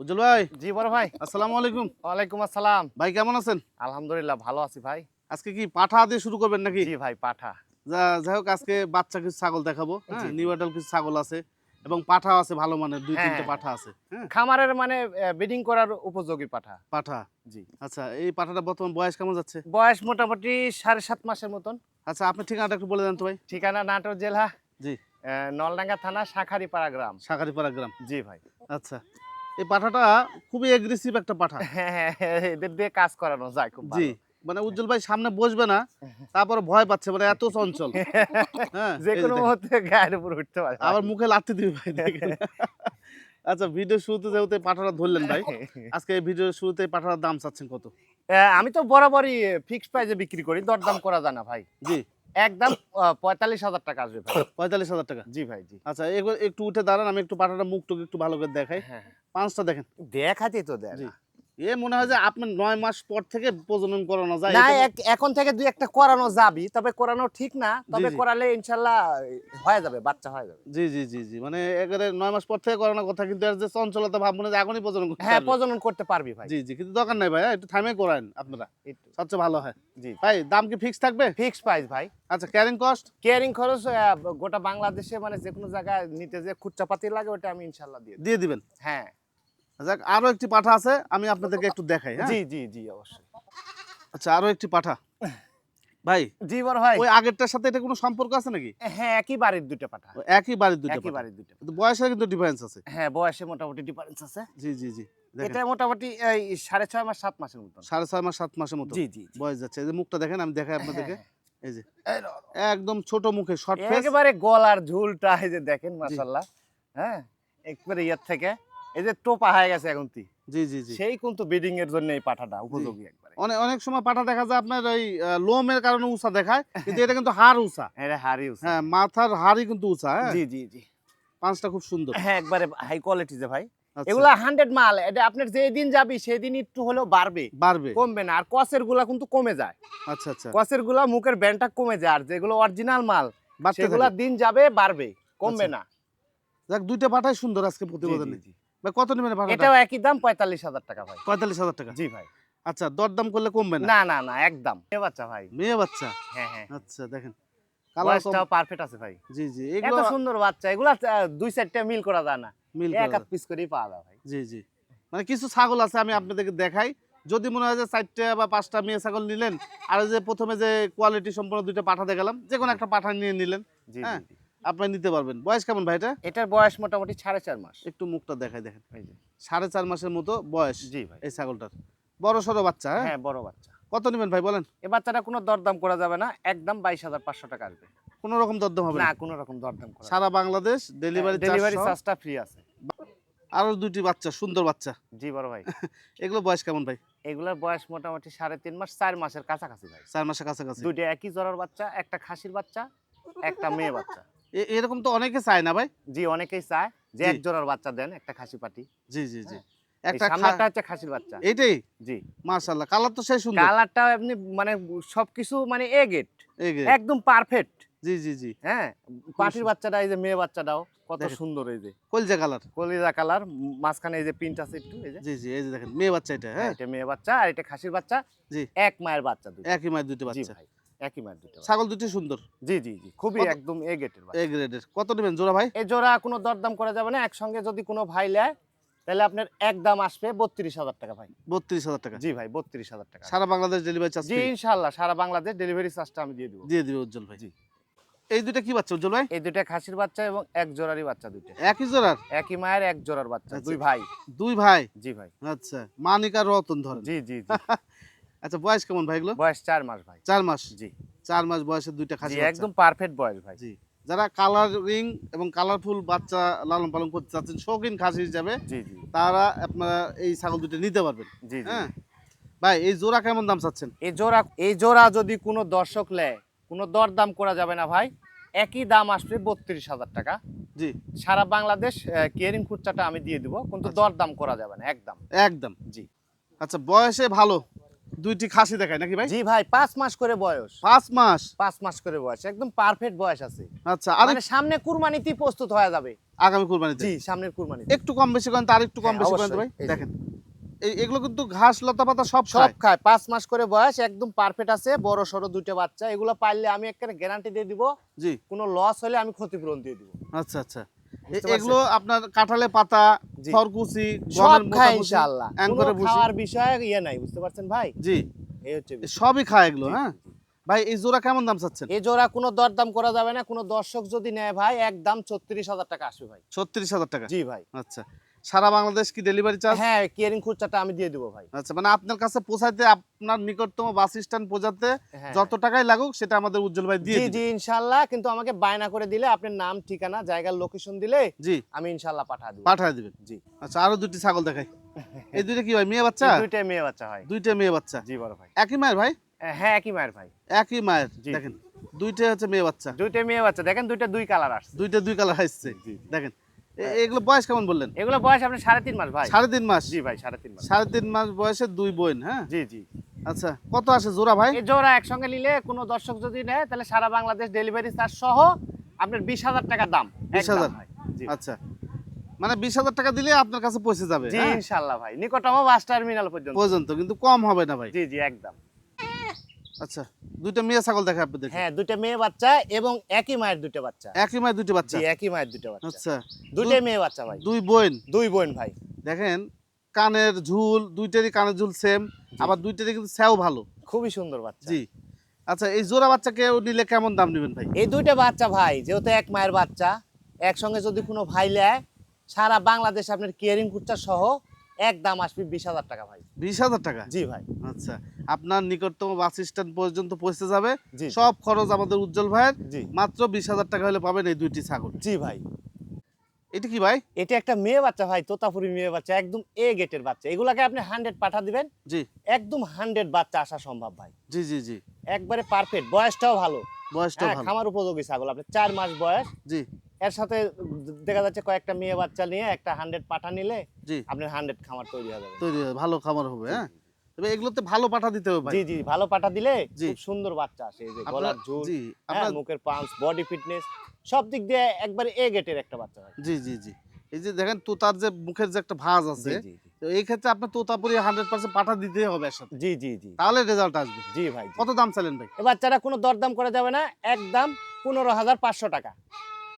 উজ্জ্বল ভাই জি বড় ভাই। আসসালামু আলাইকুম। ওয়ালাইকুম আসসালাম। ভাই কেমন আছেন? আলহামদুলিল্লাহ ভালো আছি ভাই। আজকে কি পাঠা দিয়ে শুরু করবেন নাকি? জি ভাই পাঠা। যা- যাই হোক আজকে বাচ্চা কিছু ছাগল দেখাবো হ্যাঁ? কিছু ছাগল আছে এবং পাঠা আছে ভালো মানের দুই হ্যাঁ, তিনটে হ্যাঁ। পাঠা আছে হ্যাঁ? খামারের মানে বিডিং করার উপযোগী পাঠা। পাঠা? জি। আচ্ছা এই পাঠাটা বর্তমান বয়স কেমন যাচ্ছে? বয়স মোটামুটি সাড়ে সাত মাসের মতন। আচ্ছা আপনি ঠিকানাটা একটু বলে দেন তো ভাই। ঠিকানা নাটোর জেলা জি। নলডাঙ্গা থানা শাখারিপাড়া গ্রাম। শাকারিপাড়া গ্রাম। জি ভাই। আচ্ছা। এই পাঠাটা খুবই এগ্রেসিভ একটা পাঠা। হ্যাঁ হ্যাঁ হ্যাঁ, এদের দিয়ে কাজ করানো যায় খুব জি মানে উজ্জ্বল ভাই সামনে বসবে না তারপরে ভয় পাচ্ছে মানে এত চঞ্চল। হ্যাঁ যে কোনো মুহূর্তে গায়ের উপর উঠতে পারে। আবার মুখে লাত্তি দিবে ভাই আচ্ছা ভিডিও শুরুতে যেহেতু পাঠাটা ধরলেন ভাই আজকে এই ভিডিও শুরুতে পাঠাটার দাম চাচ্ছেন কত? আমি তো বরাবরই ফিক্সড প্রাইসে বিক্রি করি দরদাম করা যায় না ভাই। জি। একদম পঁয়তাল্লিশ হাজার টাকা আসবে ভাই। পঁয়তাল্লিশ হাজার টাকা? জি ভাই জি। আচ্ছা একটু উঠে দাঁড়ান আমি একটু পাঠাটা মুখ টুক একটু ভালো করে দেখাই। হ্যাঁ পাঁচটা দেখেন। দেখাতে তো দেখ। এ মনে হয় যে আপনার নয় মাস পর থেকে প্রজনন করানো যায়। না এখন থেকে দুই একটা করানো যাবি তবে করানো ঠিক না তবে করালে ইনশাল্লাহ হয়ে যাবে বাচ্চা হয়ে যাবে। জি জি জি জি মানে একেবারে নয় মাস পর থেকে করানোর কথা কিন্তু এর যে চঞ্চলতা ভাব মনে হয় যে এখনই প্রজনন করতে হ্যাঁ প্রজনন করতে পারবি ভাই। জি জি কিন্তু দরকার নাই ভাই হ্যাঁ, একটু থামে করান আপনারা। সবচেয়ে ভালো হয়। জি ভাই দাম কি ফিক্স থাকবে? ফিক্স প্রাইস ভাই। আচ্ছা ক্যারিং কস্ট কেয়ারিং খরচ গোটা বাংলাদেশে মানে যে কোনো জায়গায় নিতে যে খুচরা পাতি লাগে ওটা আমি ইনশাল্লাহ দিয়ে দিয়ে দিবেন? হ্যাঁ। যাক আরও একটি পাঠা আছে আমি আপনাদেরকে একটু দেখাই হ্যাঁ? জি জি জি অবশ্যই। আচ্ছা আরও একটি পাঠা। ভাই জি বড় ভাই। ওই আগেরটার সাথে এটা কোনো সম্পর্ক আছে নাকি? হ্যাঁ একই বাড়ির দুটো পাঠা। একই বাড়ির দুইটা একই বাড়ির দুটো কিন্তু বয়সে কিন্তু ডিফারেন্স আছে। হ্যাঁ বয়সে মোটামুটি ডিফারেন্স আছে। জি জি জি এটা মোটামুটি এই সাড়ে ছয় মাস সাত মাসের মতন। সাড়ে ছয় মাস সাত মাসের মতো জি জি। বয়স যাচ্ছে। এই যে মুখটা দেখেন আমি দেখাই আপনাদেরকে। হ্যাঁ, এই যে একদম ছোট মুখে শর্ট ফেস একেবারে গলার ঝুলটা এই যে দেখেন মাশাল্লাহ হ্যাঁ একবারে ইয়ার থেকে। এই যে টোপা হয়ে গেছে এখন তি। জি জি জি। সেই কিন্তু ব্রিডিং এর জন্য এই পাঠাটা উপযোগী একবারে। অনেক অনেক সময় পাঠা দেখা যায় আপনার ওই লোমের কারণে উঁচা দেখায় কিন্তু এটা কিন্তু হাড় উঁচা। এটা হারিয়েও হ্যাঁ মাথার হাড়ই কিন্তু উঁচা হ্যাঁ? জি জি জি। পাঁচটা খুব সুন্দর। হ্যাঁ একবারে হাই কোয়ালিটি যে ভাই। আচ্ছা, এগুলা হান্ড্রেড মাল এটা আপনার যেদিন যাবি সেদিন একটু হলেও বাড়বে। বাড়বে। কমবে না আর কসেরগুলা কিন্তু কমে যায়। আচ্ছা আচ্ছা। কসেরগুলা মুখের ব্যান্ডটা কমে যায় আর যেগুলো অরিজিনাল মাল সেগুলা দিন যাবে বাড়বে কমবে আচ্ছা। না। যাক দুইটা পাঠাই সুন্দর আজকে প্রতিবেদনে। জি। ভাই কত নেবেন পাঠাটা এটাও একই দাম পঁয়তাল্লিশ হাজার টাকা ভাই। পঁয়তাল্লিশ হাজার টাকা? জি ভাই। আচ্ছা দরদাম করলে কমবে না? না না না একদম। এ বাচ্চা ভাই। মেয়ে বাচ্চা? হ্যাঁ হ্যাঁ। আচ্ছা দেখেন। কালার বয়সটাও পারফেক্ট আছে ভাই। জি জি এত সুন্দর বাচ্চা এগুলা দুই চারটা মিল করা যায় না। মিল এক হাত পিস করেই পাওয়া যায় ভাই। জি জি। মানে কিছু ছাগল আছে আমি আপনাদেরকে দেখাই। যদি মনে হয় যে চারটা বা পাঁচটা মেয়ে ছাগল নিলেন আর যে প্রথমে যে কোয়ালিটি সম্পন্ন দুইটা পাঠা দেখালাম যে কোনো একটা পাঠা নিয়ে নিলেন। জি হ্যাঁ। আপনি নিতে পারবেন। বয়স কেমন ভাই এটা? এটার বয়স মোটামুটি সাড়ে চার মাস। একটু মুখটা দেখাই দেখেন। সাড়ে চার মাসের মতো বয়স জি ভাই। এই ছাগলটার। বড় সড়ো বাচ্চা হ্যাঁ? হ্যাঁ বড় বাচ্চা। কত নেবেন ভাই বলেন? এ বাচ্চাটা কোনো দরদাম করা যাবে না। একদম বাইশ হাজার পাঁচশো টাকা আসবে। কোনো রকম দরদাম হবে না? কোনো রকম দরদাম করা সারা বাংলাদেশ ডেলিভারি ডেলিভারি চার্জ চার্জটা ফ্রি আছে। আরও দুটি বাচ্চা সুন্দর বাচ্চা। জি বড় ভাই। এগুলো বয়স কেমন ভাই? এগুলোর বয়স মোটামুটি সাড়ে তিন মাস চার মাসের কাছাকাছি ভাই। চার মাসের কাছাকাছি। দুইটা একই জোড়ার বাচ্চা একটা খাসির বাচ্চা একটা মেয়ে বাচ্চা। এরকম তো অনেকে চায় না ভাই। জি অনেকেই চায় যে এক জোড়ার বাচ্চা দেন একটা খাসি পাটি। জি জি জি। একটা হচ্ছে খাসির বাচ্চা। এইটাই জি। মাশাআল্লাহ কালার তো সেই সুন্দর। কালারটা আপনি মানে সবকিছু মানে এ গেট। একদম পারফেক্ট। জি জি জি। হ্যাঁ পাটির বাচ্চাটা এই যে মেয়ে বাচ্চাটাও কত সুন্দর এই যে। কলজা কালার। কলিজা কালার মাঝখানে এই যে প্রিন্ট আছে একটু এই যে। জি জি এই যে দেখেন মেয়ে বাচ্চা এটা হ্যাঁ। এটা মেয়ে বাচ্চা আর এটা খাসির বাচ্চা। জি। এক মায়ের বাচ্চা দুটো। একই মায়ের দুটো বাচ্চা। ভাই। একই মায়ের দুটো ছাগল দুটি সুন্দর। জি জি জি খুবই একদম এ বাচ্চা। এ গ্রেডের কত নেবেন জোড়া ভাই? এই জোড়া কোনো দরদাম করা যাবে না একসঙ্গে যদি কোনো ভাই নেয় তাহলে আপনার এক দাম আসবে বত্রিশ হাজার টাকা ভাই। বত্রিশ হাজার টাকা। জি ভাই বত্রিশ হাজার টাকা। সারা বাংলাদেশ ডেলিভারি চার্জ জি ইনশাল্লাহ সারা বাংলাদেশ ডেলিভারি চার্জটা আমি দিয়ে দেবো। দিয়ে দিবে উজ্জ্বল ভাই। জি। এই দুইটা কি বাচ্চা উজ্জ্বল ভাই? এই দুটা খাসির বাচ্চা এবং এক জোড়ারই বাচ্চা দুইটা। একই জোড়ার? একই মায়ের এক জোড়ার বাচ্চা আচ্ছা। দুই ভাই। দুই ভাই? জি ভাই। আচ্ছা। মানিক আর রতন ধরেন। জি জি জি। আচ্ছা বয়স কেমন ভাই এগুলো? বয়স চার মাস ভাই। চার মাস? জি। চার মাস বয়সের দুইটা খাসি একদম পারফেক্ট বয়স ভাই। জি। যারা কালারিং এবং কালারফুল বাচ্চা লালন পালন করতে চাচ্ছেন শৌখিন খাসি হিসাবে তারা আপনারা এই ছাগল দুটো নিতে পারবেন। জি জি। হ্যাঁ? ভাই এই জোড়া কেমন দাম চাচ্ছেন? এই জোড়া এই জোড়া যদি কোনো দর্শক নেয় কোনো দরদাম করা যাবে না ভাই। একই দাম আসবে বত্রিশ হাজার টাকা। জি। সারা বাংলাদেশ কেয়ারিং খুচরাটা আমি দিয়ে দিব কিন্তু আচ্ছা। দরদাম করা যাবে না একদম। একদম। জি। আচ্ছা বয়সে ভালো। দুইটি খাসি দেখায় নাকি ভাই? জি ভাই পাঁচ মাস করে বয়স। পাঁচ মাস? পাঁচ মাস করে বয়স একদম পারফেক্ট বয়স আছে। আচ্ছা আর মানে সামনে কুরবানিতে প্রস্তুত হয়ে যাবে। আগামী কুরবানিতে? জি সামনের কুরবানি একটু কম বেশি করেন তার একটু কম হ্যাঁ, বেশি করেন ভাই। দেখেন এগুলো কিন্তু ঘাস লতা পাতা সব সব খায়। পাঁচ মাস করে বয়স একদম পারফেক্ট আছে বড় সড়ো দুটো বাচ্চা। এগুলো পাইলে আমি একটা গ্যারান্টি দিয়ে দিব জি। কোনো লস হলে আমি ক্ষতিপূরণ দিয়ে দিব। আচ্ছা আচ্ছা? এগুলো আপনার কাঁঠালে পাতা জি। খরকুচি সব খায় ইনশাআল্লাহ। খাওয়ার বিষয়ে ইয়ে নাই বুঝতে পারছেন ভাই? জি। এই হচ্ছে সবই খায় এগুলো হ্যাঁ। ভাই এই জোড়া কেমন দাম চাচ্ছেন? এই জোড়া কোনো দরদাম করা যাবে না কোনো দর্শক যদি নেয় ভাই একদম ছত্রিশ হাজার টাকা আসবে ভাই। ছত্রিশ হাজার টাকা? জি ভাই। আচ্ছা। সারা বাংলাদেশ কি ডেলিভারি চার্জ হ্যাঁ কেয়ারিং খুচরাটা আমি দিয়ে দিব ভাই। আচ্ছা মানে আপনার কাছে পৌঁছাইতে আপনার নিকটতম বাস স্ট্যান্ড পৌঁছাতে হ্যাঁ। যত টাকাই লাগুক সেটা আমাদের উজ্জ্বল ভাই দিয়ে জি। জি ইনশাল্লাহ কিন্তু আমাকে বায়না করে দিলে আপনার নাম ঠিকানা জায়গার লোকেশন দিলে জি। আমি ইনশাল্লাহ পাঠা দিব। পাঠায় দিবেন? জি। আচ্ছা আরও দুটি ছাগল দেখাই। এই দুইটা কি ভাই মেয়ে বাচ্চা? এই দুইটাই মেয়ে বাচ্চা হয়। দুইটা মেয়ে বাচ্চা। জি বড় ভাই। একই মায়ের ভাই? হ্যাঁ একই মায়ের ভাই। একই মায়ের দেখেন দুইটাই হচ্ছে মেয়ে বাচ্চা। দুইটাই মেয়ে বাচ্চা দেখেন দুইটা দুই কালার আসছে। দুইটা দুই কালার আসছে। জি। দেখেন এগুলো বয়স কেমন বললেন? এগুলো বয়স আপনার সাড়ে তিন মাস ভাই। সাড়ে তিন মাস? জি ভাই সাড়ে তিন মাস। সাড়ে তিন মাস বয়সে দুই বোন হ্যাঁ? জি জি। আচ্ছা কত আসে জোড়া ভাই? জোড়া একসঙ্গে নিলে কোনো দর্শক যদি নেয় তাহলে সারা বাংলাদেশ ডেলিভারি চার্জ সহ আপনার বিশ হাজার টাকা দাম 20,000 একদম ভাই। আচ্ছা। মানে বিশ হাজার টাকা দিলে আপনার কাছে পৌঁছে যাবে হ্যাঁ? ইনশাল্লাহ ভাই। নিকটতম বাস টার্মিনাল পর্যন্ত। পর্যন্ত কিন্তু কম হবে না ভাই। জি জি একদম। আচ্ছা দুইটা মেয়ে ছাগল দেখা আপনি দেখেন। হ্যাঁ দুটো মেয়ে বাচ্চা এবং একই মায়ের দুটো বাচ্চা। একই মায়ের দুটি বাচ্চা? একই মায়ের দুটো বাচ্চা। আচ্ছা দুটোই মেয়ে বাচ্চা ভাই। দুই বোন? দুই বোন ভাই। দেখেন কানের ঝুল দুইটারই কানের ঝুল সেম আবার দুইটারই কিন্তু স্যাও ভালো। খুবই সুন্দর বাচ্চা। জি। আচ্ছা এই জোড়া বাচ্চা কেউ নিলে কেমন দাম নেবেন ভাই? এই দুইটা বাচ্চা ভাই যেহেতু এক মায়ের বাচ্চা একসঙ্গে যদি কোনো ভাই নেয় সারা বাংলাদেশ আপনার কেয়ারিং খুচরা সহ এক দাম আসবে বিশ হাজার টাকা ভাই। বিশ হাজার টাকা? জি ভাই। আচ্ছা আপনার নিকটতম বাস স্ট্যান্ড পর্যন্ত পৌঁছে যাবে। সব খরচ আমাদের উজ্জ্বল ভাইয়ের। জি। মাত্র বিশ হাজার টাকা হলে পাবেন এই দুইটি ছাগল। জি ভাই। এটা কি ভাই? এটা একটা মেয়ে বাচ্চা ভাই তোতাপুরি মেয়ে বাচ্চা একদম এ গেটের বাচ্চা। এগুলাকে আপনি হান্ড্রেড পাঠা দিবেন। জি। একদম হান্ড্রেড বাচ্চা আসা সম্ভব ভাই। জি জি জি। একবারে পারফেক্ট বয়সটাও ভালো। বয়সটা হ্যাঁ ভালো। খামার উপযোগী ছাগল। আপনি চার মাস বয়স। জি। এর সাথে দেখা যাচ্ছে কয়েকটা মেয়ে বাচ্চা নিয়ে একটা হান্ড্রেড পাঠা নিলে জি। আপনার হান্ড্রেড খামার তৈরি হয়ে যাবে। তৈরি হবে, ভালো খামার হবে হ্যাঁ? তবে এগুলোতে ভালো পাঠা দিতে হবে জি জি ভালো পাঠা দিলে খুব সুন্দর বাচ্চা আসে এই যে গলার ঝুল জি হ্যাঁ, আপনার মুখের পাঞ্চ বডি ফিটনেস সব দিক দিয়ে একবারে এ গেটের একটা বাচ্চা জি জি জি। এই যে দেখেন তোতার যে মুখের যে একটা ভাঁজ আছে। তো এই ক্ষেত্রে আপনার তোতাপুরি হান্ড্রেড পার্সেন্ট পাঠা দিতেই হবে এর সাথে জি জি জি। তাহলে রেজাল্ট আসবে। জি ভাই কত দাম চাইলেন ভাই? এ বাচ্চারা কোনো দরদাম করা যাবে না একদম পনেরো হাজার পাঁচশো টাকা।